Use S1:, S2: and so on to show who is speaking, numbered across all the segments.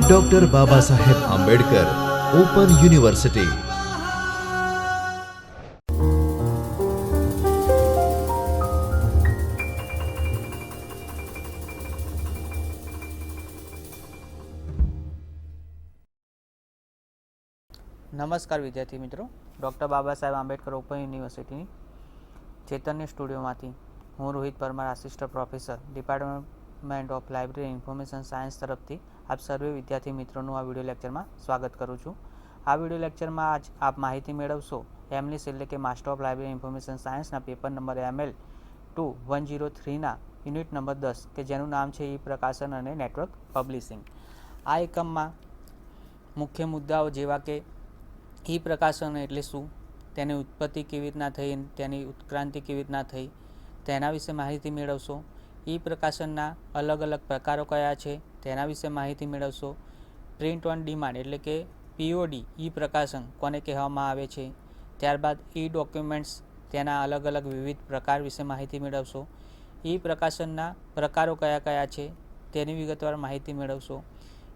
S1: Doctor Baba Saheb Ambedkar open university
S2: નમસ્કાર વિદ્યાર્થી મિત્રો ડૉક્ટર બાબા સાહેબ આંબેડકર ઓપન યુનિવર્સિટીની ચેતન્ય સ્ટુડિયોમાંથી હું Rohit Parmar assistant professor department of library information science તરફથી આપ સર્વે વિદ્યાર્થી મિત્રોનું આ વીડિયો લેક્ચરમાં સ્વાગત કરું છું. આ વીડિયો લેક્ચરમાં આજ આપ માહિતી મેળવશો એમલિસ એટલે કે માસ્ટર ઓફ લાઇબ્રેરી ઇન્ફોર્મેશન સાયન્સના paper number ML two one zero થ્રીના unit number દસ, કે જેનું નામ છે ઈ પ્રકાશન અને નેટવર્ક પબ્લિશિંગ આ એકમમાં મુખ્ય મુદ્દાઓ જેવા કે ઈ પ્રકાશન એટલે શું, તેની ઉત્પત્તિ કેવી રીતના થઈ, તેની ઉત્ક્રાંતિ કેવી રીતના થઈ, તેના વિશે માહિતી મેળવશો ઈ પ્રકાશનના અલગ અલગ પ્રકારો કયા છે તેના વિશે માહિતી મેળવશો. પ્રિન્ટ ઓન ડિમાન્ડ એટલે કે પીઓડી, ઈ પ્રકાશન કોને કહેવામાં આવે છે. ત્યારબાદ ઈ ડોક્યુમેન્ટ્સ તેના અલગ અલગ વિવિધ પ્રકાર વિશે માહિતી મેળવશો. ઈ પ્રકાશનના પ્રકારો કયા કયા છે તેની વિગતવાર માહિતી મેળવશો.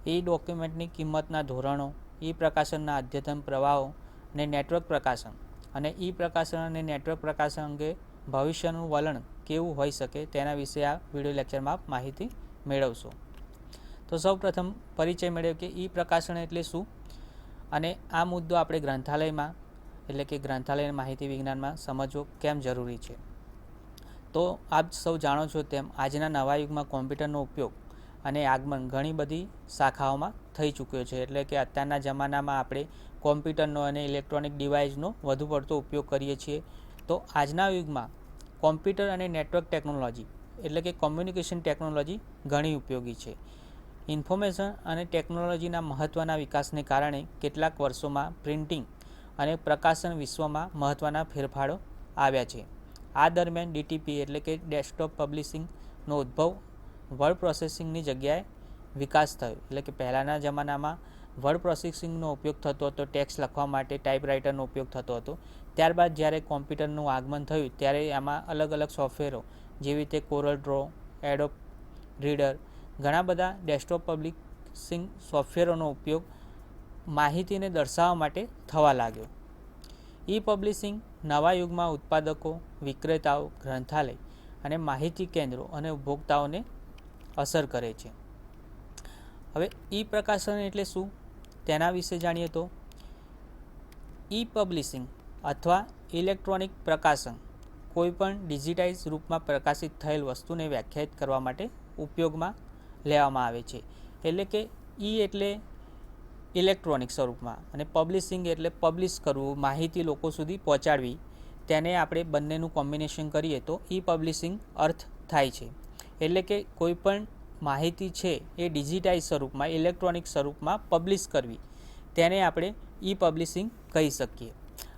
S2: ઈ ડોક્યુમેન્ટની કિંમતના ધોરણો, ઈ પ્રકાશનના અદ્યતન પ્રવાહો અને નેટવર્ક પ્રકાશન. અને ઈ પ્રકાશન અને નેટવર્ક પ્રકાશન અંગે ભવિષ્યનું વલણ કેવું હોઈ શકે તેના વિશે આ વીડિયો લેક્ચરમાં આપ માહિતી મેળવશો. તો સૌ પ્રથમ પરિચય મેળવ્યો કે ઈ પ્રકાશન એટલે શું? અને આ મુદ્દો આપણે ગ્રંથાલયમાં, એટલે કે ગ્રંથાલય માહિતી વિજ્ઞાનમાં સમજવો કેમ જરૂરી છે? તો આપ સૌ જાણો છો તેમ આજના નવા યુગમાં કોમ્પ્યુટરનો ઉપયોગ અને આગમન ઘણી બધી શાખાઓમાં થઈ ચૂક્યો છે. એટલે કે અત્યારના જમાનામાં આપણે કોમ્પ્યુટરનો અને ઇલેક્ટ્રોનિક ડિવાઇસનો વધુ પડતો ઉપયોગ કરીએ છીએ. તો આજના યુગમાં કોમ્પ્યુટર અને નેટવર્ક ટેકનોલોજી, એટલે કે કોમ્યુનિકેશન ટેકનોલોજી ઘણી ઉપયોગી છે. ઇન્ફોર્મેશન અને ટેકનોલોજીના મહત્ત્વના વિકાસને કારણે કેટલાક વર્ષોમાં પ્રિન્ટિંગ અને પ્રકાશન વિશ્વમાં મહત્ત્વના ફેરફારો આવ્યા છે. આ દરમિયાન ડીટીપી એટલે કે ડેસ્કટોપ પબ્લિશિંગનો ઉદ્ભવ વર્ડ પ્રોસેસિંગની જગ્યાએ વિકાસ થયો. એટલે કે પહેલાંના જમાનામાં વર્ડ પ્રોસેસિંગનો ઉપયોગ થતો હતો, ટેક્સ્ટ લખવા માટે ટાઈપરાઇટરનો ઉપયોગ થતો હતો. ત્યારબાદ જ્યારે કોમ્પ્યુટરનું આગમન થયું, ત્યારે એમાં અલગ અલગ સોફ્ટવેરો, જેવી રીતે કોરલ ડ્રો એડોપ રીડર, ઘણા બધા ડેસ્કટોપ પબ્લિશિંગ સોફ્ટવેરોનો ઉપયોગ માહિતીને દર્શાવવા માટે થવા લાગ્યો. ઈ પબ્લિશિંગ નવા યુગમાં ઉત્પાદકો, વિક્રેતાઓ, ગ્રંથાલય અને માહિતી કેન્દ્રો અને ઉપભોક્તાઓને અસર કરે છે. હવે ઈ પ્રકાશન એટલે શું? તેના વિશે જાણીએ તો ઈ પબ્લિશિંગ અથવા ઇલેક્ટ્રોનિક પ્રકાશન, કોઈપણ ડિજિટાઇઝ રૂપમાં પ્રકાશિત થયેલ વસ્તુને વ્યાખ્યાયિત કરવા માટે ઉપયોગમાં લેવામાં આવે છે. એટલે કે ઈ એટલે ઇલેક્ટ્રોનિક સ્વરૂપમાં અને પબ્લિશિંગ એટલે પબ્લિશ કરવું, માહિતી લોકો સુધી પહોંચાડવી, તેને આપણે બંનેનું કોમ્બિનેશન કરીએ તો ઈ પબ્લિશિંગ અર્થ થાય છે. એટલે કે કોઈપણ માહિતી છે એ ડિજિટાઇઝ સ્વરૂપમાં, ઇલેક્ટ્રોનિક સ્વરૂપમાં પબ્લિશ કરવી, તેને આપણે ઈ પબ્લિશિંગ કહી શકીએ.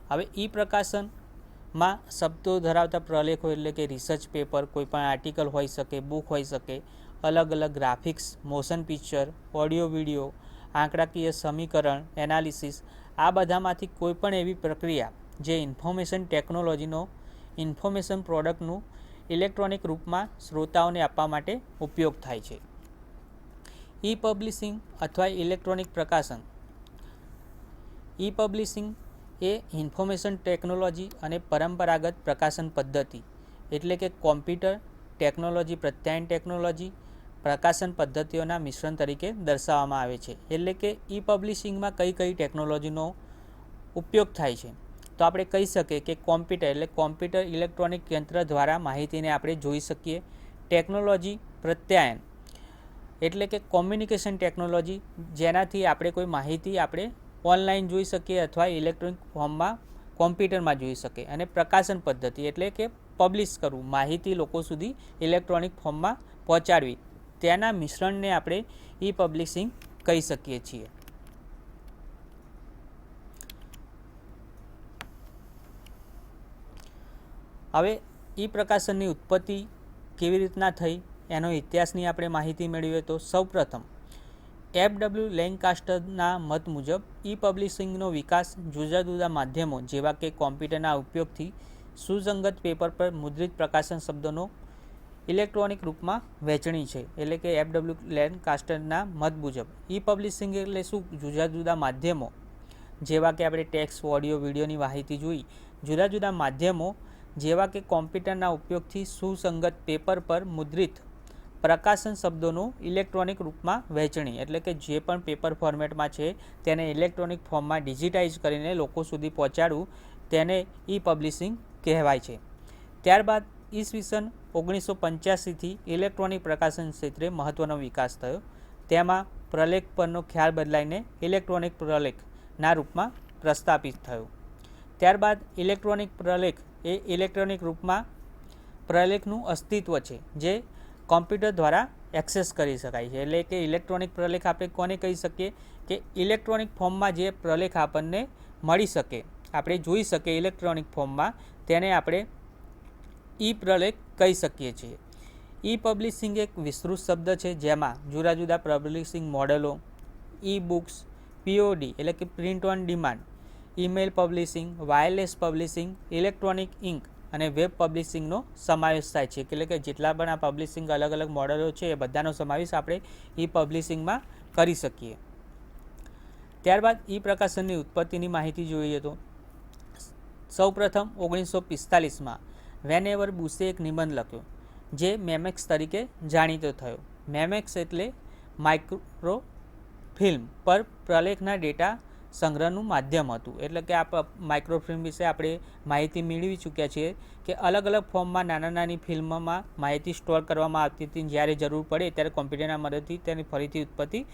S2: હવે ઈ પ્રકાશનમાં શબ્દો ધરાવતા પ્રલેખો એટલે કે રિસર્ચ પેપર કોઈપણ આર્ટિકલ હોઈ શકે બુક હોઈ શકે, અલગ અલગ graphics motion picture audio video આંકડાકીય સમીકરણ એનાલિસિસ આ બધામાંથી કોઈપણ એવી પ્રક્રિયા જે ઇન્ફોર્મેશન ટેકનોલોજીનો ઇન્ફોર્મેશન પ્રોડક્ટનું ઇલેક્ટ્રોનિક રૂપમાં શ્રોતાઓને આપવા માટે ઉપયોગ થાય છે. ઈ પબ્લિશિંગ અથવા ઇલેક્ટ્રોનિક પ્રકાશન. ઈ પબ્લિશિંગ એ ઇન્ફોર્મેશન ટેકનોલોજી અને પરંપરાગત પ્રકાશન પદ્ધતિ, એટલે કે કોમ્પ્યુટર ટેકનોલોજી, પ્રત્યાયન ટેકનોલોજી, પ્રકાશન પદ્ધતિઓના મિશ્રણ તરીકે દર્શાવવામાં આવે છે. એટલે કે ઈ પબ્લિશિંગમાં કઈ કઈ ટેકનોલોજીનો ઉપયોગ થાય છે. તો આપણે કહી શકીએ કે કોમ્પ્યુટર, એટલે કોમ્પ્યુટર ઇલેક્ટ્રોનિક યંત્ર દ્વારા માહિતીને આપણે જોઈ શકીએ. ટેકનોલોજી પ્રત્યાયન, એટલે કે કોમ્યુનિકેશન ટેકનોલોજી, જેનાથી આપણે કોઈ માહિતી આપણે ઓનલાઈન જોઈ શકીએ અથવા ઇલેક્ટ્રોનિક ફોર્મમાં કોમ્પ્યુટરમાં જોઈ શકે અને પ્રકાશન પદ્ધતિ એટલે કે પબ્લિશ કરવું, માહિતી લોકો સુધી ઇલેક્ટ્રોનિક ફોર્મમાં પહોંચાડવી. તેના મિશ્રણને આપણે ઈ પબ્લિશિંગ કહી શકીએ છીએ. હવે ઈ પ્રકાશનની ઉત્પત્તિ કેવી રીતના થઈ, એનો ઇતિહાસની આપણે માહિતી મેળવીએ તો સૌપ્રથમ એફ ડબલ્યુ લેન્કાસ્ટરના મત મુજબ ઈ પબ્લિશિંગનો વિકાસ જુદા જુદા માધ્યમો જેવા કે કોમ્પ્યુટરના ઉપયોગથી સુસંગત પેપર પર મુદ્રિત પ્રકાશન શબ્દોનો ઇલેક્ટ્રોનિક રૂપમાં વહેંચણી છે. એટલે કે એફડબ્લ્યુ લેન્ડ કાસ્ટરના મત મુજબ ઈ પબ્લિશિંગ એટલે શું? જુદા જુદા માધ્યમો જેવા કે આપણે ટેક્સ ઓડિયો, વિડીયોની માહિતી જોઈ. જુદા જુદા માધ્યમો જેવા કે કોમ્પ્યુટરના ઉપયોગથી સુસંગત પેપર પર મુદ્રિત પ્રકાશન શબ્દોનું ઇલેક્ટ્રોનિક રૂપમાં વહેંચણી, એટલે કે જે પણ પેપર ફોર્મેટમાં છે, તેને ઇલેક્ટ્રોનિક ફોર્મમાં ડિજિટાઇઝ કરીને લોકો સુધી પહોંચાડવું, તેને ઈ પબ્લિશિંગ કહેવાય છે. ત્યારબાદ ઈસવીસન ઓગણીસો પંચ્યાસીથી ઇલેક્ટ્રોનિક પ્રકાશન ક્ષેત્રે મહત્ત્વનો વિકાસ થયો. તેમાં પ્રલેખ પરનો ખ્યાલ બદલાઈને ઇલેક્ટ્રોનિક પ્રલેખના રૂપમાં પ્રસ્થાપિત થયો. ત્યારબાદ ઇલેક્ટ્રોનિક પ્રલેખ એ ઇલેક્ટ્રોનિક રૂપમાં પ્રલેખનું અસ્તિત્વ છે, જે કોમ્પ્યુટર દ્વારા એક્સેસ કરી શકાય છે. એટલે કે ઇલેક્ટ્રોનિક પ્રલેખ આપણે કોને કહી શકીએ? કે ઇલેક્ટ્રોનિક ફોર્મમાં જે પ્રલેખ આપણને મળી શકે, આપણે જોઈ શકીએ ઇલેક્ટ્રોનિક ફોર્મમાં, તેને આપણે ઈ પ્રલેખ કહી શકીએ છીએ. ઈ પબ્લિશિંગ એક વિસ્તૃત શબ્દ છે, જેમાં જુદા જુદા પબ્લિશિંગ મોડેલો ઈ બુક્સ પીઓડી એટલે કે print on demand, email publishing, wireless publishing, electronic ink અને વેબ પબ્લિશિંગનો સમાવેશ થાય છે. એટલે કે જેટલા પણ આ પબ્લિશિંગ અલગ અલગ મોડલો છે, એ બધાનો સમાવેશ આપણે ઈ પબ્લિશિંગમાં કરી શકીએ. ત્યારબાદ ઈ પ્રકાશનની ઉત્પત્તિની માહિતી જોઈએ તો, સૌપ્રથમ ઓગણીસો પિસ્તાલીસમાં વેનેવર બુસે એક નિબંધ લખ્યો, જે મેમેક્સ તરીકે જાણીતો થયો. મેમેક્સ એટલે માઇક્રો ફિલ્મ પર પ્રલેખના ડેટા સંગ્રહનું માધ્યમ હતું. એટલે કે આ માઇક્રોફિલ્મ વિશે આપણે માહિતી મેળવી ચૂક્યા છીએ કે અલગ અલગ ફોર્મમાં નાના નાની ફિલ્મમાં માહિતી સ્ટોર કરવામાં આવતી હતી. જ્યારે જરૂર પડે ત્યારે કોમ્પ્યુટરના મદદથી તેની ફરીથી ઉત્પત્તિ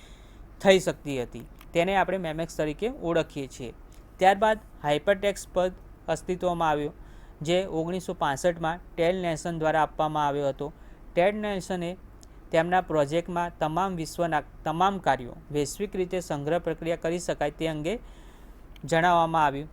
S2: થઈ શકતી હતી. તેને આપણે મેમેક્સ તરીકે ઓળખીએ છીએ. ત્યારબાદ હાઇપરટેક્સ પદ અસ્તિત્વમાં આવ્યો, જે ઓગણીસો પાસઠમાં ટેલ નેશન દ્વારા આપવામાં આવ્યો હતો. ટેડ નેશને તેમના પ્રોજેક્ટમાં તમામ વિશ્વના તમામ કાર્યો વૈશ્વિક રીતે સંગ્રહ પ્રક્રિયા કરી શકાય તે અંગે જણાવવામાં આવ્યું.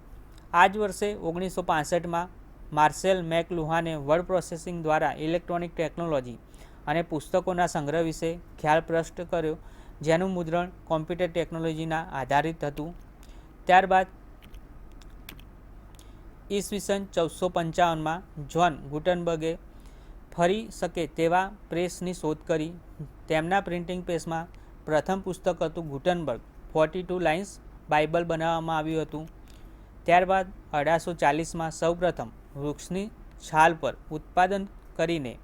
S2: આ જ વર્ષે ઓગણીસો પાસઠમાં માર્સેલ મેક લુહાને વર્ડ પ્રોસેસિંગ દ્વારા ઇલેક્ટ્રોનિક ટેકનોલોજી અને પુસ્તકોના સંગ્રહ વિશે ખ્યાલ પ્રસ્ટ કર્યો, જેનું મુદ્રણ કોમ્પ્યુટર ટેકનોલોજીના આધારિત હતું. ત્યારબાદ ઈસવીસન ચૌદસો પંચાવનમાં જ્હોન ગુટનબર્ગે ફરી શકે તેવા પ્રેસની શોધ કરી. તેમના પ્રિન્ટિંગ પ્રેસમાં પ્રથમ પુસ્તક હતું Gutenberg. Forty two lines Bible બનાવવામાં આવ્યું હતું. ત્યારબાદ અઢારસો ચાલીસમાં સૌપ્રથમ વૃક્ષની છાલ પર ઉત્પાદન કરીને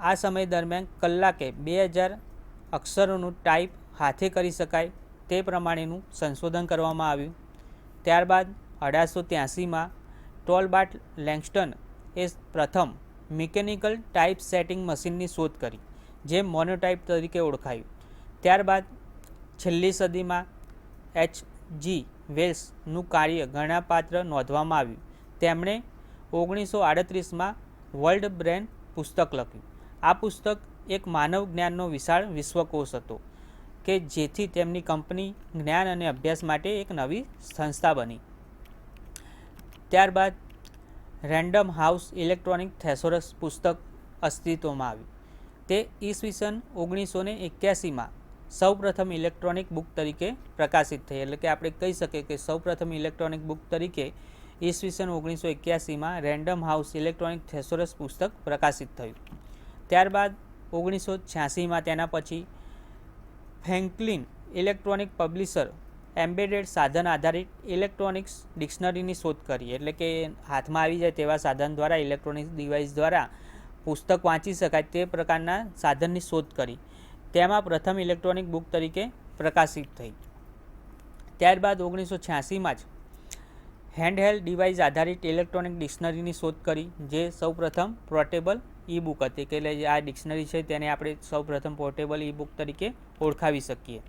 S2: આ સમય દરમિયાન કલાકે બે હજાર અક્ષરોનું ટાઈપ હાથે કરી શકાય તે પ્રમાણેનું સંશોધન કરવામાં આવ્યું. ત્યારબાદ અઢારસો ત્યાસીમાં ટોલબાટ લેંગસ્ટન એ પ્રથમ મિકેનિકલ ટાઈપ સેટિંગ મશીનની શોધ કરી, જે મોનોટાઈપ તરીકે ઓળખાયું. ત્યારબાદ છેલ્લી સદીમાં એચ જી વેલ્સનું કાર્ય ગણાપાત્ર નોંધવામાં આવ્યું. તેમણે ઓગણીસો આડત્રીસમાં વર્લ્ડ બ્રેન પુસ્તક લખ્યું. આ પુસ્તક એક માનવ જ્ઞાનનો વિશાળ વિશ્વકોશ હતો, કે જેથી તેમની કંપની જ્ઞાન અને અભ્યાસ માટે એક નવી સંસ્થા બની. ત્યારબાદ રેન્ડમ હાઉસ ઇલેક્ટ્રોનિક થેસોરસ પુસ્તક અસ્તિત્વમાં આવ્યું તે ઈસવીસન ઓગણીસો ને એક્યાસીમાં સૌપ્રથમ ઇલેક્ટ્રોનિક બુક તરીકે પ્રકાશિત થઈ. એટલે કે આપણે કહી શકીએ કે સૌપ્રથમ ઇલેક્ટ્રોનિક બુક તરીકે ઈસવીસન ઓગણીસો એક્યાસીમાં રેન્ડમ હાઉસ ઇલેક્ટ્રોનિક થેસોરસ પુસ્તક પ્રકાશિત થયું. ત્યારબાદ ઓગણીસો છ્યાસીમાં તેના પછી ફેન્કલિન ઇલેક્ટ્રોનિક પબ્લિશર એમ્બેડેડ સાધન આધારિત ઇલેક્ટ્રોનિક્સ ડિક્શનરીની શોધ કરી. એટલે કે હાથમાં આવી જાય તેવા સાધન દ્વારા, ઇલેક્ટ્રોનિક્સ ડિવાઇસ દ્વારા પુસ્તક વાંચી શકાય તે પ્રકારના સાધનની શોધ કરી. તેમાં પ્રથમ ઇલેક્ટ્રોનિક બુક તરીકે પ્રકાશિત થઈ. ત્યારબાદ ઓગણીસો છ્યાસીમાં જ હેન્ડહેલ્ડ ડિવાઇસ આધારિત ઇલેક્ટ્રોનિક ડિક્શનરીની શોધ કરી, જે સૌપ્રથમ પોર્ટેબલ ઈ બુક હતી. કે એટલે આ ડિક્શનરી છે તેને આપણે સૌપ્રથમ પોર્ટેબલ ઈ બુક તરીકે ઓળખાવી શકીએ.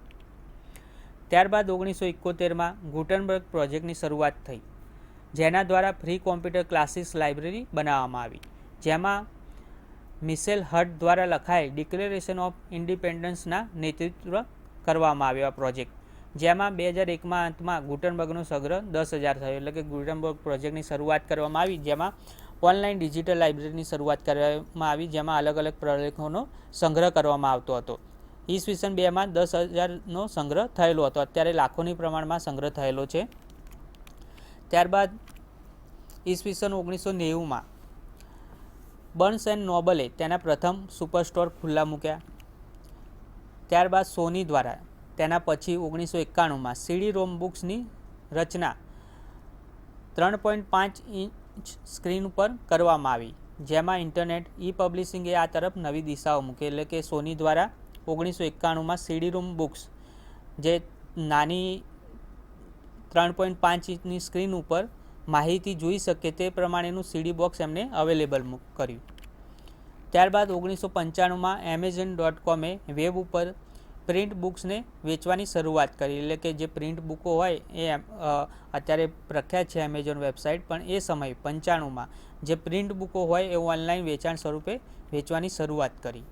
S2: ત્યારબાદ ઓગણીસો એકોતેરમાં ગુટનબર્ગ પ્રોજેક્ટની શરૂઆત થઈ, જેના દ્વારા ફ્રી કોમ્પ્યુટર ક્લાસીસ લાઇબ્રેરી બનાવવામાં આવી, જેમાં મિસેલ હટ દ્વારા લખાયેલ ડિક્લેરેશન ઓફ ઇન્ડિપેન્ડન્સના નેતૃત્વ કરવામાં આવ્યો આ પ્રોજેક્ટ, જેમાં બે હજાર એકમાં અંતમાં ગુટનબર્ગનો સંગ્રહ દસ હજાર થયો, એટલે કે ગુટનબર્ગ પ્રોજેક્ટની શરૂઆત કરવામાં આવી, જેમાં ઓનલાઈન ડિજિટલ લાઇબ્રેરીની શરૂઆત કરવામાં આવી, જેમાં અલગ અલગ પ્રલેખોનો સંગ્રહ કરવામાં આવતો હતો. ઈસવીસન બેમાં દસ હજારનો સંગ્રહ થયેલો હતો. અત્યારે લાખોની પ્રમાણમાં સંગ્રહ થયેલો છે. ત્યારબાદ ઈસવીસન ઓગણીસો નેવુંમાં બર્ન્સ એન્ડ નોબલે તેના પ્રથમ સુપરસ્ટોર ખુલ્લા મૂક્યા. ત્યારબાદ સોની દ્વારા તેના પછી ઓગણીસો એકાણુંમાં સીડી રોમ બુક્સની રચના ત્રણ પોઈન્ટ પાંચ ઇંચ સ્ક્રીન ઉપર કરવામાં આવી, જેમાં ઇન્ટરનેટ, ઈ પબ્લિશિંગે આ તરફ નવી દિશાઓ મૂકી. એટલે કે સોની દ્વારા ઓગણીસો એકાણુંમાં સીડી રૂમ બુક્સ, જે નાની ત્રણ પોઈન્ટ પાંચ ઇંચની સ્ક્રીન ઉપર માહિતી જોઈ શકે તે પ્રમાણેનું સીડી બોક્સ એમને અવેલેબલ કર્યું. ત્યારબાદ ઓગણીસો પંચાણુંમાં એમેઝોન ડોટ કોમે વેબ ઉપર પ્રિન્ટ બુક્સને વેચવાની શરૂઆત કરી. એટલે કે જે પ્રિન્ટ બુકો હોય એ અત્યારે પ્રખ્યાત છે એમેઝોન વેબસાઇટ, પણ એ સમયે પંચાણુંમાં જે પ્રિન્ટ બુકો હોય એ ઓનલાઈન વેચાણ સ્વરૂપે વેચવાની શરૂઆત કરી.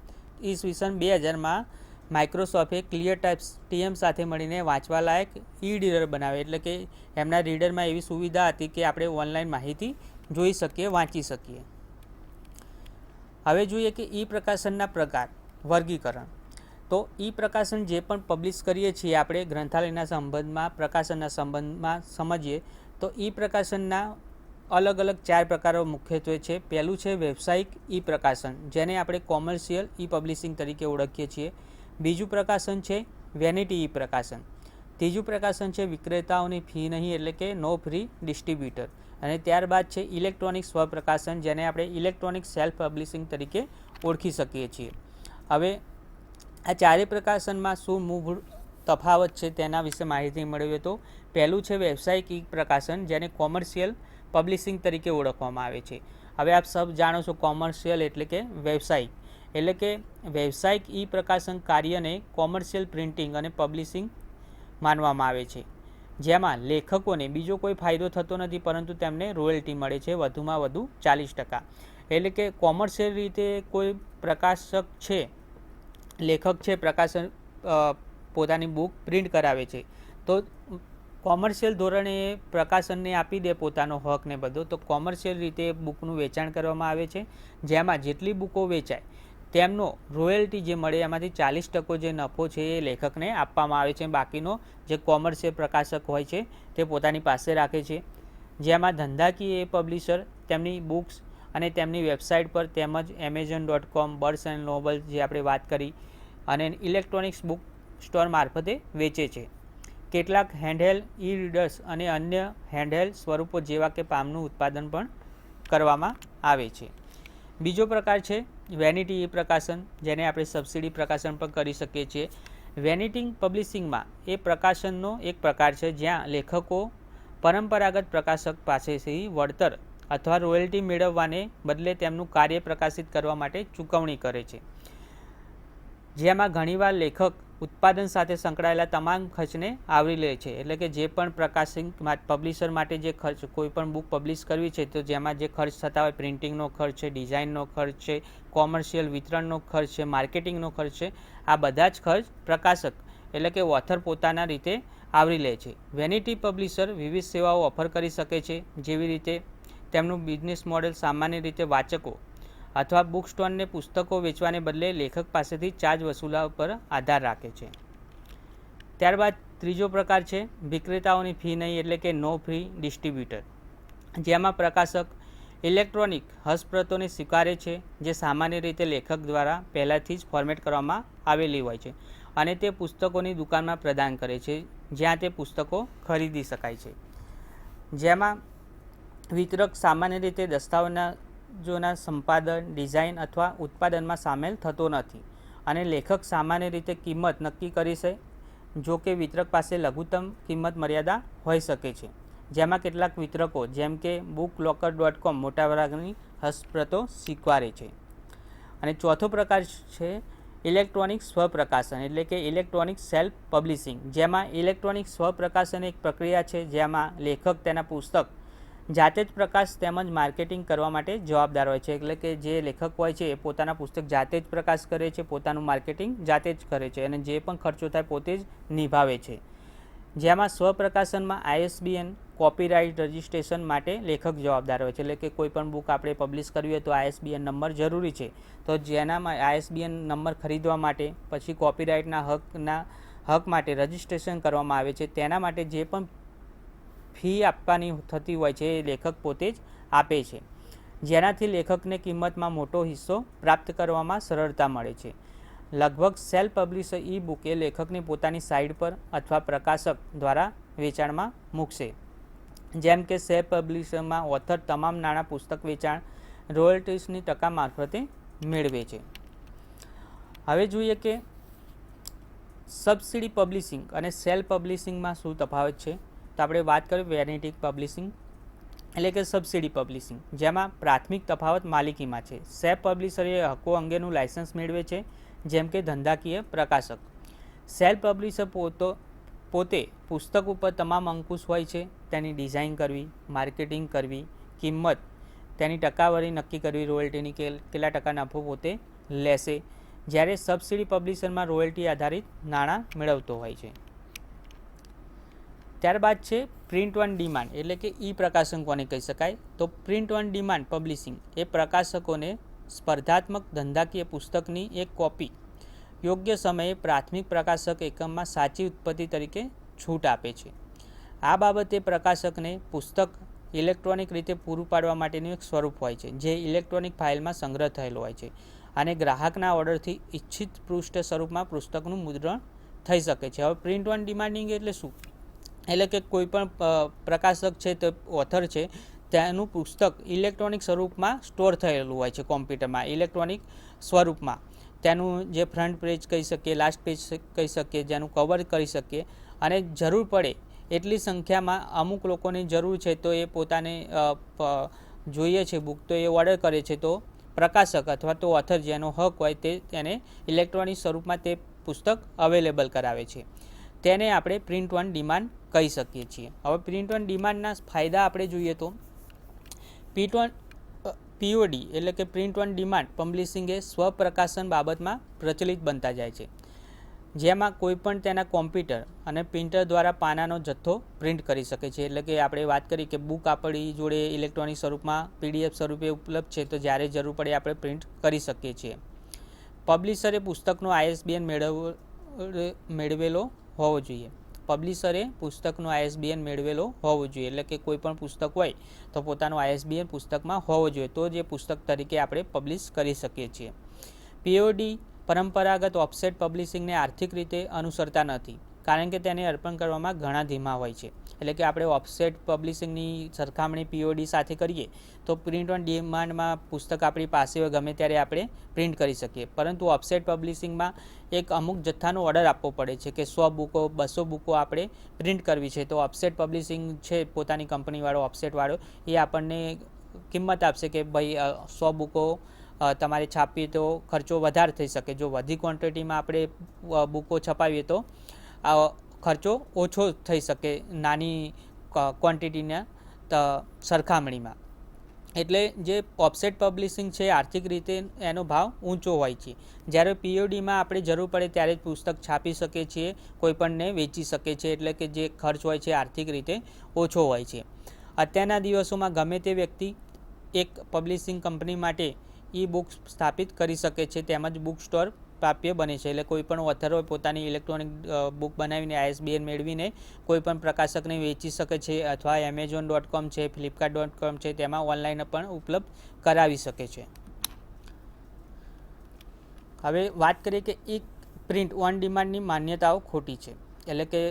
S2: ઈસવીસન બે હજારમાં માઇક્રોસોફ્ટે ક્લિયર ટાઈપ્સ ટીએમ સાથે મળીને વાંચવા લાયક ઈ રીડર બનાવે. એટલે કે એમના રીડરમાં એવી સુવિધા હતી કે આપણે ઓનલાઈન માહિતી જોઈ શકીએ, વાંચી શકીએ. હવે જોઈએ કે ઈ પ્રકાશનના પ્રકાર, વર્ગીકરણ. તો ઈ પ્રકાશન જે પણ પબ્લિશ કરીએ છીએ આપણે ગ્રંથાલયના સંબંધમાં, પ્રકાશનના સંબંધમાં સમજીએ, તો ઈ પ્રકાશનના અલગ અલગ ચાર પ્રકારો મુખ્યત્વે છે. પહેલું છે વ્યવસાયિક ઈ પ્રકાશન જેને આપણે કોમર્શિયલ ઈ પબ્લિશિંગ તરીકે ઓળખીએ છીએ. બીજું પ્રકાશન છે વેનિટી ઈ પ્રકાશન ત્રીજું પ્રકાશન છે વિક્રેતાઓની ફી નહીં એટલે કે નો ફ્રી ડિસ્ટ્રીબ્યુટર. અને ત્યારબાદ છે ઇલેક્ટ્રોનિક સ્વપ્રકાશન, જેને આપણે ઇલેક્ટ્રોનિક સેલ્ફ પબ્લિશિંગ તરીકે ઓળખી શકીએ છીએ. હવે આ ચારેય પ્રકાશનમાં શું મૂળ તફાવત છે તેના વિશે માહિતી મેળવીએ તો પહેલું છે વ્યવસાયિક ઈ પ્રકાશન જેને કોમર્શિયલ પબ્લિશિંગ તરીકે ઓળખવામાં આવે છે. હવે આપ સબ જાણો છો કોમર્શિયલ એટલે કે વ્યવસાયિક. એટલે કે વ્યવસાયિક ઈ પ્રકાશન કાર્યને કોમર્શિયલ પ્રિન્ટિંગ અને પબ્લિશિંગ માનવામાં આવે છે. જેમાં લેખકોને બીજો કોઈ ફાયદો થતો નથી, પરંતુ તેમને રોયલ્ટી મળે છે વધુમાં વધુ ચાલીસ ટકા. એટલે કે કોમર્શિયલ રીતે કોઈ પ્રકાશક છે, લેખક છે, પ્રકાશન પોતાની બુક પ્રિન્ટ કરાવે છે, તો કોમર્શિયલ ધોરણે પ્રકાશનને આપી દે પોતાનો હક ને બધો, તો કોમર્શિયલ રીતે બુકનું વેચાણ કરવામાં આવે છે. જેમાં જેટલી બુકો વેચાય, તેમનો રોયલ્ટી જે મળે, એમાંથી ચાલીસ ટકો જે નફો છે એ લેખકને આપવામાં આવે છે. બાકીનો જે કોમર્શિયલ પ્રકાશક હોય છે, તે પોતાની પાસે રાખે છે. જેમાં ધંધાકીય પબ્લિશર, તેમની બુક્સ અને તેમની વેબસાઇટ પર તેમજ Amazon dot com, Barnes and Noble જે આપણે વાત કરી, અને ઇલેક્ટ્રોનિક્સ બુક સ્ટોર મારફતે વેચે છે. કેટલાક હેન્ડહેલ ઈ રીડર્સ અને અન્ય હેન્ડહેલ સ્વરૂપો જેવા કે પામનું ઉત્પાદન પણ કરવામાં આવે છે. બીજો પ્રકાર છે વેનિટી ઈ પ્રકાશન જેને આપણે સબસિડી પ્રકાશન પણ કરી શકીએ છીએ. વેનિટિંગ પબ્લિશિંગમાં એ પ્રકાશનનો એક પ્રકાર છે જ્યાં લેખકો, પરંપરાગત પ્રકાશક પાસેથી વળતર અથવા રોયલ્ટી મેળવવાને બદલે તેમનું કાર્ય પ્રકાશિત કરવા માટે ચૂકવણી કરે છે. જેમાં ઘણીવાર લેખક ઉત્પાદન સાથે સંકળાયેલા તમામ ખર્ચને આવરી લે છે. એટલે કે જે પણ પ્રકાશિંગ પબ્લિશર માટે જે ખર્ચ, કોઈ પણ બુક પબ્લિશ કરવી છે, તો જેમાં જે ખર્ચ થતા હોય, પ્રિન્ટિંગનો ખર્ચ છે, ડિઝાઇનનો ખર્ચ છે, કોમર્શિયલ વિતરણનો ખર્ચ છે, માર્કેટિંગનો ખર્ચ છે, આ બધા જ ખર્ચ પ્રકાશક, એટલે કે ઓથર પોતાના રીતે આવરી લે છે. વેનિટી પબ્લિશર વિવિધ સેવાઓ ઓફર કરી શકે છે. જેવી રીતે તેમનું બિઝનેસ મોડેલ સામાન્ય રીતે વાચકો અથવા બુક સ્ટોરને પુસ્તકો વેચવાને બદલે લેખક પાસેથી ચાર્જ વસૂલા પર આધાર રાખે છે. ત્યારબાદ ત્રીજો પ્રકાર છે, વિક્રેતાઓની ફી નહીં એટલે કે નો ફ્રી ડિસ્ટ્રીબ્યુટર જેમાં પ્રકાશક ઇલેક્ટ્રોનિક હસ્તપ્રતોને સ્વીકારે છે, જે સામાન્ય રીતે લેખક દ્વારા પહેલાંથી જ ફોર્મેટ કરવામાં આવેલી હોય છે અને તે પુસ્તકોની દુકાનમાં પ્રદાન કરે છે, જ્યાં તે પુસ્તકો ખરીદી શકાય છે. જેમાં વિતરક સામાન્ય રીતે દસ્તાવેજોના સંપાદન, ડિઝાઇન અથવા ઉત્પાદનમાં સામેલ થતો નથી અને લેખક સામાન્ય રીતે કિંમત નક્કી કરી છે જો કે વિતરક પાસે લઘુત્તમ કિંમત મર્યાદા હોઈ શકે છે. જેમાં કેટલાક વિતરકો, જેમ કે બુક લોકર ડોટ કોમ મોટાભાગની હસ્તપ્રતો સ્વીકારે છે. અને ચોથો પ્રકાર છે ઇલેક્ટ્રોનિક સ્વપ્રકાશન, એટલે કે ઇલેક્ટ્રોનિક સેલ્ફ પબ્લિશિંગ, જેમાં ઇલેક્ટ્રોનિક સ્વપ્રકાશન એક પ્રક્રિયા છે જેમાં લેખક તેના પુસ્તક જાતે જ પ્રકાશ તેમજ માર્કેટિંગ કરવા માટે જવાબદાર હોય છે. એટલે કે જે લેખક હોય છે એ પોતાના પુસ્તક જાતે જ પ્રકાશ કરે છે, પોતાનું માર્કેટિંગ જાતે જ કરે છે અને જે પણ ખર્ચો થાય પોતે જ નિભાવે છે. જેમાં સ્વપ્રકાશનમાં આઈએસબીએન કોપીરાઇટ રજિસ્ટ્રેશન માટે લેખક જવાબદાર હોય છે. એટલે કે કોઈ પણ બુક આપણે પબ્લિશ કરવી હોય તો આઈએસબીએન નંબર જરૂરી છે. તો જેનામાં આઈએસબીએન નંબર ખરીદવા માટે, પછી કોપીરાઇટના હકના, હક માટે રજિસ્ટ્રેશન કરવામાં આવે છે. તેના માટે જે પણ ફી આપવાની થતી હોય છે, એ લેખક પોતે જ આપે છે. જેનાથી લેખકને કિંમતમાં મોટો હિસ્સો પ્રાપ્ત કરવામાં સરળતા મળે છે. લગભગ સેલ્ફ પબ્લિશર ઈ બુક એ લેખકની પોતાની સાઇટ પર અથવા પ્રકાશક દ્વારા વેચાણમાં મૂકશે. જેમ કે સેલ્ફ પબ્લિશરમાં ઓથર તમામ નાણાં પુસ્તક વેચાણ રોયલ્ટીસની ટકા મારફતે મેળવે છે. હવે જોઈએ કે સબસિડી પબ્લિશિંગ અને સેલ્ફ પબ્લિશિંગમાં શું તફાવત છે? તો આપણે વાત કરીએ વેનેટિક પબ્લિશિંગ એટલે કે સબસિડી પબ્લિશિંગ, જેમાં પ્રાથમિક તફાવત માલિકીમાં છે. સેફ પબ્લિશર એ હકો અંગેનું લાયસન્સ મેળવે છે, જેમ કે ધંધાકીય પ્રકાશક. સેલ્ફ પબ્લિશર પોતો, પોતે પુસ્તક ઉપર તમામ અંકુશ હોય છે, તેની ડિઝાઇન કરવી, માર્કેટિંગ કરવી, કિંમત, તેની ટકાવારી નક્કી કરવી, રોયલ્ટીની કે, કેટલા ટકા નફો પોતે લેશે, જ્યારે સબસિડી પબ્લિશરમાં રોયલ્ટી આધારિત નાણાં મેળવતો હોય છે. ત્યારબાદ છે પ્રિન્ટ ઓન ડિમાન્ડ એટલે કે ઈ પ્રકાશન કોને કહી શકાય? તો પ્રિન્ટ ઓન ડિમાન્ડ પબ્લિશિંગ એ પ્રકાશકોને સ્પર્ધાત્મક ધંધાકીય પુસ્તકની એક કોપી યોગ્ય સમયે પ્રાથમિક પ્રકાશક એકમમાં સાચી ઉત્પત્તિ તરીકે છૂટ આપે છે. આ બાબતે પ્રકાશકને પુસ્તક ઇલેક્ટ્રોનિક રીતે પૂરું પાડવા માટેનું એક સ્વરૂપ હોય છે, જે ઇલેક્ટ્રોનિક ફાઇલમાં સંગ્રહ થયેલો હોય છે અને ગ્રાહકના ઓર્ડરથી ઈચ્છિત પૃષ્ઠ સ્વરૂપમાં પુસ્તકનું મુદ્રણ થઈ શકે છે. હવે પ્રિન્ટ ઓન ડિમાન્ડિંગ એટલે શું? એટલે કે કોઈ પણ પ્રકાશક છે તે ઓથર છે તેનું પુસ્તક ઇલેક્ટ્રોનિક સ્વરૂપમાં સ્ટોર થયેલું હોય છે કોમ્પ્યુટરમાં ઇલેક્ટ્રોનિક સ્વરૂપમાં. તેનું જે ફ્રન્ટ પેજ કહી શકીએ લાસ્ટ પેજ કહી શકીએ, જેનું કવર કરી શકીએ. અને જરૂર પડે એટલી સંખ્યામાં અમુક લોકોની જરૂર છે તો એ પોતાને જોઈએ છે બુક તો એ ઓર્ડર કરે છે તો પ્રકાશક અથવા તો ઓથર જેનો હક હોય તે તેને ઇલેક્ટ્રોનિક સ્વરૂપમાં તે પુસ્તક અવેલેબલ કરાવે છે. તેને આપણે પ્રિન્ટ ઓન ડિમાન્ડ કહી શકીએ છીએ. હવે પ્રિન્ટ ઓન ડિમાન્ડના ફાયદા આપણે જોઈએ તો પીટ ઓન પીઓડી એટલે કે પ્રિન્ટ ઓન ડિમાન્ડ પબ્લિશિંગ એ સ્વપ્રકાશન બાબતમાં પ્રચલિત બનતા જાય છે. જેમાં કોઈપણ તેના કોમ્પ્યુટર અને પ્રિન્ટર દ્વારા પાનાનો જથ્થો પ્રિન્ટ કરી શકે છે. એટલે કે આપણે વાત કરી કે બુક આપણી જોડે ઇલેક્ટ્રોનિક સ્વરૂપમાં પીડીએફ સ્વરૂપે ઉપલબ્ધ છે, તો જ્યારે જરૂર પડે આપણે પ્રિન્ટ કરી શકીએ છીએ. પબ્લિશરે પુસ્તકનો આઈએસબીએન મેળવ, મેળવેલો હોવો જોઈએ. પબ્લિશરે પુસ્તકનો આઈએસબીએન મેળવેલો હોવો જોઈએ. એટલે કે કોઈ પણ પુસ્તક હોય તો પોતાનો આઈએસબીએન પુસ્તકમાં હોવો જોઈએ. તો જ પુસ્તક તરીકે આપણે પબ્લિશ કરી શકીએ છીએ. પીઓડી પરંપરાગત ઓફસેટ પબ્લિશિંગને આર્થિક રીતે અનુસરતા નથી. કારણ કે તેને અર્પણ કરવામાં ઘણા ધીમા હોય છે. એટલે કે આપણે ઓફસેટ પબ્લિશિંગની સરખામણી પીઓડી સાથે કરીએ, તો પ્રિન્ટ ઓન ડિમાન્ડમાં પુસ્તક આપણી પાસે હોય, ગમે ત્યારે આપણે પ્રિન્ટ કરી શકીએ. પરંતુ ઓફસેટ પબ્લિશિંગમાં એક અમુક જથ્થાનો ઓર્ડર આપવો પડે છે કે સો બુકો, બસો બુકો આપણે પ્રિન્ટ કરવી છે. તો ઓફસેટ પબ્લિશિંગ છે, પોતાની કંપનીવાળો ઓફસેટવાળો એ આપણને કિંમત આપશે કે ભાઈ સો બુકો તમારે છાપીએ તો ખર્ચો વધારે થઈ શકે. જો વધી ક્વોન્ટિટીમાં આપણે બુકો છપાવીએ તો ખર્ચો ઓછો થઈ શકે નાની ક્વોન્ટિટીના ત- સરખામણીમાં. એટલે જે ઓફસેટ પબ્લિશિંગ છે, આર્થિક રીતે એનો ભાવ ઊંચો હોય છે. જ્યારે પીઓડીમાં આપણે જરૂર પડે ત્યારે જ પુસ્તક છાપી શકીએ છીએ કોઈપણને વેચી શકીએ છીએ, એટલે કે જે ખર્ચ હોય છે આર્થિક રીતે ઓછો હોય છે. અત્યારના દિવસોમાં ગમે તે વ્યક્તિ એક પબ્લિશિંગ કંપની માટે ઈ બુક્સ સ્થાપિત કરી શકે છે, તેમજ બુક સ્ટોર પ્રાપ્ય બને છે. એટલે કોઈ પણ ઓથર હોય, પોતાની ઇલેક્ટ્રોનિક બુક બનાવીને આઈએસબીએન મેળવીને કોઈપણ પ્રકાશકને વેચી શકે છે અથવા એમેઝોન ડોટ કોમ છે ફ્લિપકાર્ટ ડોટ કોમ છે, તેમાં ઓનલાઈન પણ ઉપલબ્ધ કરાવી શકે છે. હવે વાત કરીએ કે એક પ્રિન્ટ ઓન ડિમાન્ડની માન્યતાઓ ખોટી છે. એટલે કે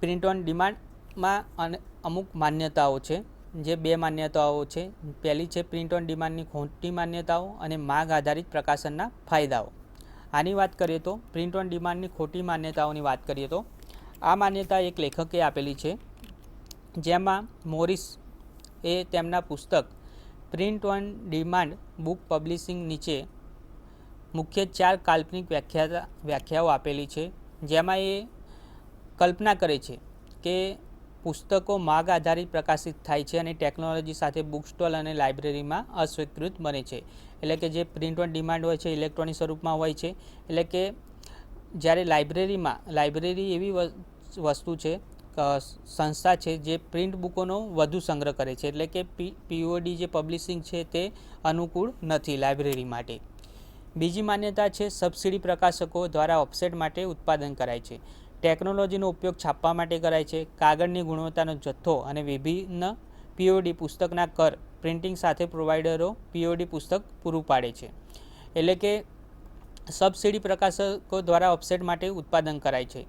S2: પ્રિન્ટ ઓન ડિમાન્ડમાં અમુક માન્યતાઓ છે. જે બે માન્યતાઓ છે. પહેલી છે પ્રિન્ટ ઓન ડિમાન્ડની ખોટી માન્યતાઓ અને માગ આધારિત પ્રકાશનના ફાયદાઓ. આની વાત કરીએ તો પ્રિન્ટ ઓન ડિમાન્ડની ખોટી માન્યતાઓની વાત કરીએ તો, આ માન્યતા એક લેખકે આપેલી છે, જેમાં મોરિસ એ તેમના પુસ્તક print on demand book publishing નીચે મુખ્ય ચાર કાલ્પનિક વ્યાખ્યા વ્યાખ્યાઓ આપેલી છે, જેમાં એ કલ્પના કરે છે કે પુસ્તકો માગ આધારિત પ્રકાશિત થાય છે અને ટેકનોલોજી સાથે બુક સ્ટોલ અને લાઇબ્રેરીમાં અસ્વીકૃત બને છે. એટલે કે જે પ્રિન્ટ ઓન ડિમાન્ડ હોય છે, ઇલેક્ટ્રોનિક સ્વરૂપમાં હોય છે. એટલે કે જ્યારે લાઇબ્રેરીમાં, લાઇબ્રેરી એવી વસ્તુ છે સંસ્થા છે જે પ્રિન્ટ બુકોનો વધુ સંગ્રહ કરે છે. એટલે કે પી, પીઓડી જે પબ્લિશિંગ છે તે અનુકૂળ નથી લાઇબ્રેરી માટે. બીજી માન્યતા છે, સબસિડી પ્રકાશકો દ્વારા ઓફસેટ માટે ઉત્પાદન કરાય છે. ટેકનોલોજીનો ઉપયોગ છાપવા માટે કરાય છે. કાગળની ગુણવત્તાનો જથ્થો અને વિભિન્ન પીઓડી પુસ્તકના કર પ્રિન્ટિંગ સાથે પ્રોવાઈડરો પીઓડી પુસ્તક પૂરું પાડે છે. એટલે કે સબસિડી પ્રકાશકો દ્વારા ઓફસેટ માટે ઉત્પાદન કરાય છે.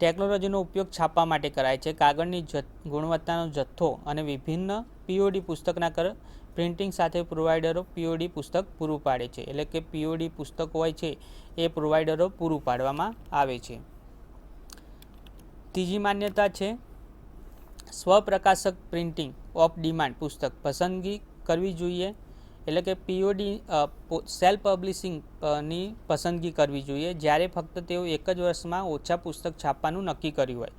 S2: ટેકનોલોજીનો ઉપયોગ છાપવા માટે કરાય છે. કાગળની ગુણવત્તાનો જથ્થો અને વિભિન્ન પીઓડી પુસ્તકના કર પ્રિન્ટિંગ સાથે પ્રોવાઈડરો પીઓડી પુસ્તક પૂરું પાડે છે. એટલે કે પીઓડી પુસ્તક હોય છે, એ પ્રોવાઈડરો પૂરું પાડવામાં આવે છે. ત્રીજી માન્યતા છે સ્વપ્રકાશક પ્રિન્ટિંગ ઓફ ડિમાન્ડ પુસ્તક. પસંદગી કરવી જોઈએ એટલે કે પીઓડી સેલ્ફ પબ્લિશિંગની પસંદગી કરવી જોઈએ. જ્યારે ફક્ત તેઓ એક જ વર્ષમાં ઓછા પુસ્તક છાપવાનું નક્કી કર્યું હોય.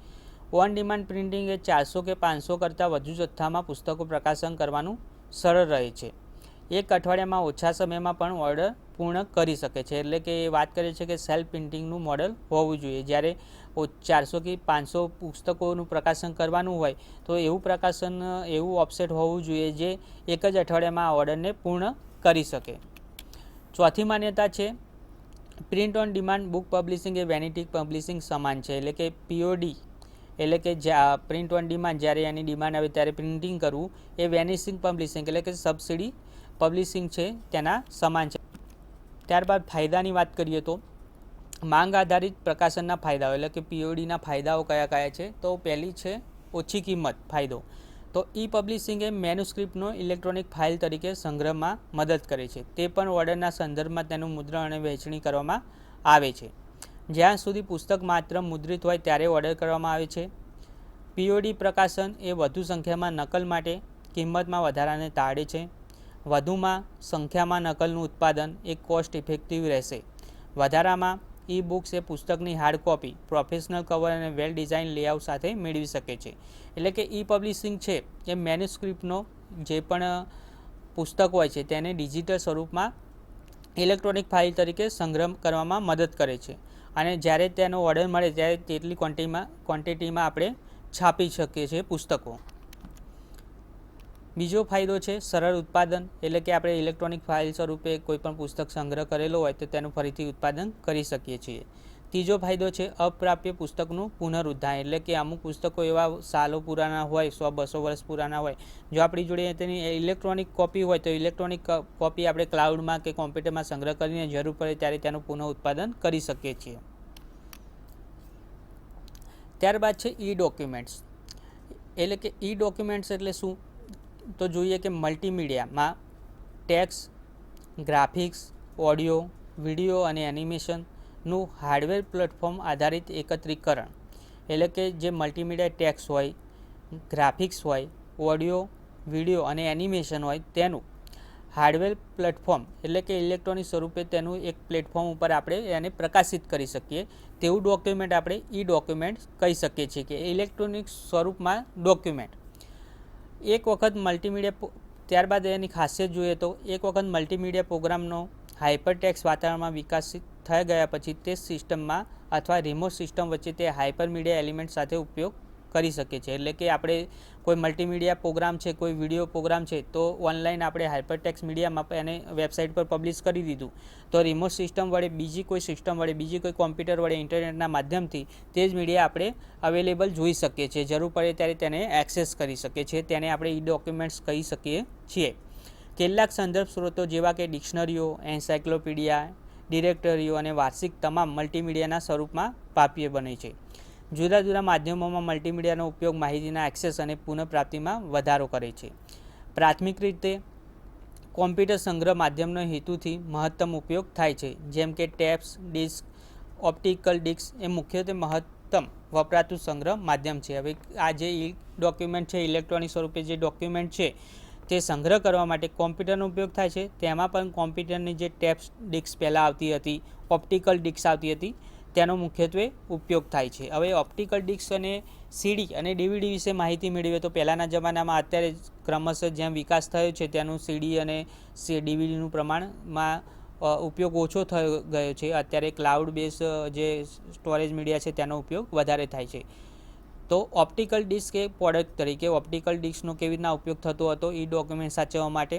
S2: ઓન ડિમાન્ડ પ્રિન્ટિંગ એ ચારસો કે પાંચસો કરતાં વધુ જથ્થામાં પુસ્તકો પ્રકાશન કરવાનું સરળ રહે છે. એક અઠવાડિયામાં ઓછા સમયમાં પણ ઓર્ડર પૂર્ણ કરી શકે છે. એટલે કે વાત કરે છે કે સેલ્ફ પ્રિન્ટિંગનું મોડલ હોવું જોઈએ. જ્યારે ચારસો કે પાંચસો પુસ્તકોનું પ્રકાશન કરવાનું હોય, તો એવું પ્રકાશન, એવું ઓફસેટ હોવું જોઈએ જે એક જ અઠવાડિયામાં આ ઓર્ડરને પૂર્ણ કરી શકે. ચોથી માન્યતા છે print on demand book publishing A vanity publishing સમાન છે, એટલે કે પીઓડી એટલે કે પ્રિન્ટ ઓન ડિમાન્ડ જ્યારે એની ડિમાન્ડ આવે ત્યારે પ્રિન્ટિંગ કરવું, એ વેનિશિંગ પબ્લિશિંગ એટલે કે સબસિડી પબ્લિશિંગ છે, તેના સમાન છે. ત્યારબાદ ફાયદાની વાત કરીએ તો માંગ આધારિત પ્રકાશનના ફાયદાઓ, એટલે કે પીઓડીના ફાયદાઓ કયા કયા છે? તો પહેલી છે ઓછી કિંમત, ફાયદો. તો ઈ પબ્લિશિંગ એ મેન્યુસ્ક્રિપ્ટનો ઇલેક્ટ્રોનિક ફાઇલ તરીકે સંગ્રહમાં મદદ કરે છે. તે પણ ઓર્ડરના સંદર્ભમાં તેનું મુદ્રણ અને વહેંચણી કરવામાં આવે છે. જ્યાં સુધી પુસ્તક માત્ર મુદ્રિત હોય ત્યારે ઓર્ડર કરવામાં આવે છે. પીઓડી પ્રકાશન એ વધુ સંખ્યામાં નકલ માટે કિંમતમાં વધારાને ટાળે છે. વધુમાં સંખ્યામાં નકલનું ઉત્પાદન એ કોસ્ટ ઇફેક્ટિવ રહેશે. વધારામાં ઈ બુક્સ એ પુસ્તકની હાર્ડ કોપી પ્રોફેશનલ કવર અને વેલ ડિઝાઇન લેઆઉટ સાથે મેળવી શકે છે. એટલે કે ઈ પબ્લિશિંગ છે, એ મેન્યુસ્ક્રિપ્ટનો જે પણ પુસ્તક હોય છે, તેને ડિજિટલ સ્વરૂપમાં ઇલેક્ટ્રોનિક ફાઇલ તરીકે સંગ્રહ કરવામાં મદદ કરે છે. અને જ્યારે તેનો ઓર્ડર મળે, ત્યારે તેટલી ક્વોન્ટિટીમાં ક્વોન્ટિટીમાં આપણે છાપી શકીએ છીએ પુસ્તકો. બીજો ફાયદો છે સરળ ઉત્પાદન. એટલે કે આપણે ઇલેક્ટ્રોનિક ફાઇલ સ્વરૂપે કોઈપણ પુસ્તક સંગ્રહ કરેલો હોય તો તેનું ફરીથી ઉત્પાદન કરી શકીએ છીએ. ત્રીજો ફાયદો છે અપ્રાપ્ય પુસ્તકનું પુનરુદ્ધાર એટલે કે અમુક પુસ્તકો એવા સાલો પુરાના હોય, સો બસો વર્ષ પુરાના હોય, જો આપણી જોડે તેની ઇલેક્ટ્રોનિક કોપી હોય તો ઇલેક્ટ્રોનિક કોપી આપણે ક્લાઉડમાં કે કોમ્પ્યુટરમાં સંગ્રહ કરીને જરૂર પડે ત્યારે તેનું પુનઃ ઉત્પાદન કરી શકીએ છીએ. ત્યારબાદ છે ઈ ડોક્યુમેન્ટ્સ. એટલે કે ઈ ડોક્યુમેન્ટ્સ એટલે શું? તો જોઈએ કે મલ્ટીમીડિયામાં ટેક્સ, ગ્રાફિક્સ, ઓડિયો, વીડિયો અને એનિમેશનનું હાર્ડવેર પ્લેટફોર્મ આધારિત એકત્રીકરણ. એટલે કે જે મલ્ટીમીડિયા ટેક્સ હોય, ગ્રાફિક્સ હોય, ઓડિયો, વીડિયો અને એનિમેશન હોય તેનું હાર્ડવેર પ્લેટફોર્મ, એટલે કે ઇલેક્ટ્રોનિક સ્વરૂપે તેનું એક પ્લેટફોર્મ ઉપર આપણે એને પ્રકાશિત કરી શકીએ. તેવું ડોક્યુમેન્ટ આપણે ઈ ડોક્યુમેન્ટ કહી શકીએ છીએ કે ઇલેક્ટ્રોનિક સ્વરૂપમાં ડોક્યુમેન્ટ એક વખત મલ્ટીમીડિયા ત્યારબાદ એની ખાસિયત જોઈએ તો એક વખત મલ્ટીમીડિયા પ્રોગ્રામનો હાઇપરટેક્સ વાતાવરણમાં વિકસિત થઈ ગયા પછી તે સિસ્ટમમાં અથવા રિમોટ સિસ્ટમ વચ્ચે તે હાઇપર મીડિયા એલિમેન્ટ સાથે ઉપયોગ કરી શકીએ છીએ એટલે કે આપણે કોઈ મલ્ટીમીડિયા પ્રોગ્રામ છે, કોઈ વીડિયો પ્રોગ્રામ છે, તો ઓનલાઈન આપણે હાઇપરટેક્સ મીડિયામાં એને વેબસાઇટ પર પબ્લિશ કરી દીધું. તો રિમોટ સિસ્ટમ વડે, બીજી કોઈ સિસ્ટમ વડે, બીજી કોઈ કોમ્પ્યુટર વડે ઇન્ટરનેટના માધ્યમથી તે જ મીડિયા આપણે અવેલેબલ જોઈ શકીએ છીએ. જરૂર પડે ત્યારે તેને એક્સેસ કરી શકીએ છીએ. તેને આપણે ઈ ડોક્યુમેન્ટ્સ કહી શકીએ છીએ. કેટલાક સંદર્ભ સ્ત્રોતો જેવા કે ડિક્શનરીઓ એન્સાયક્લોપીડિયા ડિરેક્ટરીઓ અને વાર્ષિક તમામ મલ્ટીમીડિયાના સ્વરૂપમાં પ્રાપ્ય બને છે. જુદા જુદા માધ્યમોમાં મલ્ટીમીડિયાનો ઉપયોગ માહિતીના એક્સેસ અને પુનઃપ્રાપ્તિમાં વધારો કરે છે. પ્રાથમિક રીતે કોમ્પ્યુટર સંગ્રહ માધ્યમનો હેતુથી મહત્તમ ઉપયોગ થાય છે, જેમ કે ટેપ્સ, ડિસ્ક, ઓપ્ટિકલ ડિસ્ક એ મુખ્યત્વે મહત્તમ વપરાતું સંગ્રહ માધ્યમ છે. હવે આ જે ડોક્યુમેન્ટ છે ઇલેક્ટ્રોનિક સ્વરૂપે જે ડોક્યુમેન્ટ છે, તે સંગ્રહ કરવા માટે કોમ્પ્યુટરનો ઉપયોગ થાય છે. તેમાં પણ કોમ્પ્યુટરની જે ટેપ્સ, ડિસ્ક પહેલાં આવતી હતી ઓપ્ટિકલ ડિસ્ક આવતી હતી તેનો મુખ્યત્વે ઉપયોગ થાય છે. હવે ઓપ્ટિકલ ડિસ્ક અને સીડી અને ડીવીડી વિશે માહિતી મેળવીએ તો પહેલાંના જમાનામાં અત્યારે ક્રમશઃ જ્યાં વિકાસ થયો છે ત્યાંનું સીડી અને ડીવીડીનું પ્રમાણમાં ઉપયોગ ઓછો થયો ગયો છે. અત્યારે ક્લાઉડ બેઝ જે સ્ટોરેજ મીડિયા છે તેનો ઉપયોગ વધારે થાય છે. તો ઓપ્ટિકલ ડિસ્ક એ પ્રોડક્ટ તરીકે ઓપ્ટિકલ ડિસ્કનો કેવી રીતના ઉપયોગ થતો હતો એ ડોક્યુમેન્ટ સાચવવા માટે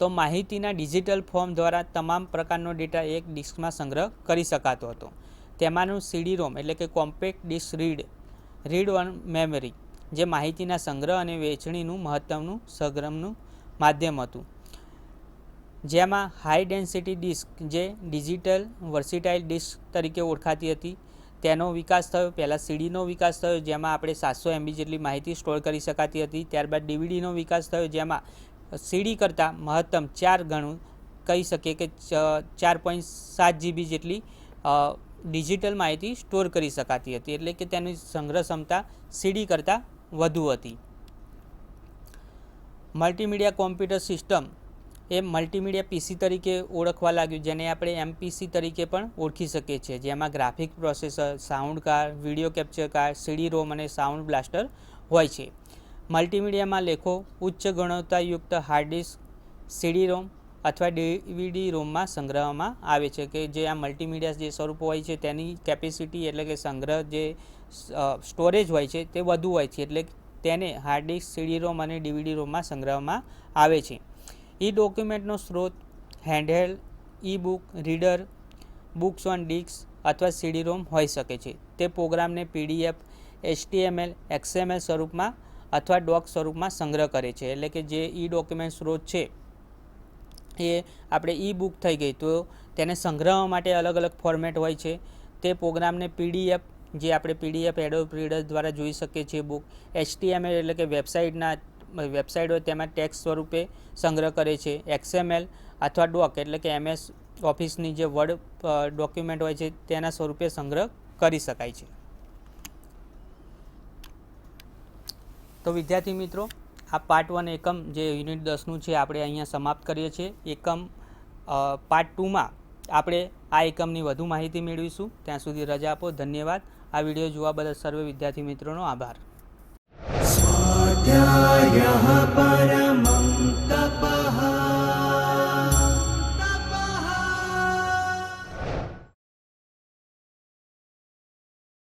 S2: તો માહિતીના ડિજિટલ ફોર્મ દ્વારા તમામ પ્રકારનો ડેટા એક ડિસ્કમાં સંગ્રહ કરી શકાતો હતો. તેમાંનું સીડી રોમ એટલે કે compact disc read read on memory, જે માહિતીના સંગ્રહ અને વેચણીનું મહત્તમનું સંગ્રહનું માધ્યમ હતું. જેમાં હાઈ ડેન્સિટી ડિસ્ક જે ડિજિટલ વર્સિટાઇલ ડિસ્ક તરીકે ઓળખાતી હતી. તેનો વિકાસ થયો. પહેલાં સીડીનો વિકાસ થયો, જેમાં આપણે સાતસો એમબી જેટલી માહિતી સ્ટોર કરી શકાતી હતી. ત્યારબાદ ડીવીડીનો વિકાસ થયો, જેમાં સીડી કરતાં મહત્તમ ચાર ગણું કહી શકીએ કે ચાર પોઈન્ટ સાત જીબી જેટલી ડિજિટલ માહિતી સ્ટોર કરી શકાતી હતી. એટલે કે તેની સંગ્રહ ક્ષમતા સીડી કરતાં વધુ હતી. મલ્ટીમીડિયા કોમ્પ્યુટર સિસ્ટમ એ મલ્ટીમીડિયા પીસી તરીકે ઓળખવા લાગ્યું, જેને આપણે એમપીસી તરીકે પણ ઓળખી શકીએ છીએ. જેમાં graphic processor sound card video capture card CD ROM અને સાઉન્ડ બ્લાસ્ટર હોય છે. મલ્ટીમીડિયામાં લેખો, ઉચ્ચ ગુણવત્તાયુક્ત હાર્ડ ડિસ્ક સીડી રોમ અથવા ડીવીડી રોમમાં સંગ્રહવામાં આવે છે કે જે આ મલ્ટીમીડિયા જે સ્વરૂપ હોય છે તેની કેપેસિટી એટલે કે સંગ્રહ જે સ્ટોરેજ હોય છે તે વધુ હોય છે એટલે તેને હાર્ડ ડિસ્ક સીડી રોમ અને ડીવીડી રોમમાં સંગ્રહવામાં આવે છે. ઈ ડોક્યુમેન્ટનો સ્ત્રોત handheld e book reader books on disc અથવા સીડી રોમ હોઈ શકે છે. તે પ્રોગ્રામને પીડીએફ એચટીએમએલ એક્સએમએલ સ્વરૂપમાં અથવા ડોક સ્વરૂપમાં સંગ્રહ કરે છે. એટલે કે જે ઈ ડોક્યુમેન્ટ સ્ત્રોત છે, એ આપણે ઈ બુક થઈ ગઈ તો તેને સંગ્રહવા માટે અલગ અલગ ફોર્મેટ હોય છે. તે પ્રોગ્રામને પીડીએફ જે આપણે પીડીએફ એડોબ રીડર દ્વારા જોઈ શકીએ છીએ બુક. એચટીએમએલ એટલે કે વેબસાઇટના, વેબસાઇટ હોય તેમાં ટેક્સ સ્વરૂપે સંગ્રહ કરે છે. એક્સએમએલ અથવા ડોક એટલે કે એમએસ ઓફિસની જે વર્ડ ડોક્યુમેન્ટ હોય છે, તેના સ્વરૂપે સંગ્રહ કરી શકાય છે. તો વિદ્યાર્થી મિત્રો, આ પાર્ટ વન એકમ જે યુનિટ દસનું છે, આપણે અહીંયા સમાપ્ત કરીએ છીએ. એકમ પાર્ટ ટુમાં આપણે આ એકમની વધુ માહિતી મેળવીશું. ત્યાં સુધી રજા આપો. ધન્યવાદ. આ વીડિયો જોવા બદલ સર્વે વિદ્યાર્થી મિત્રોનો આભાર.
S3: પરમંતા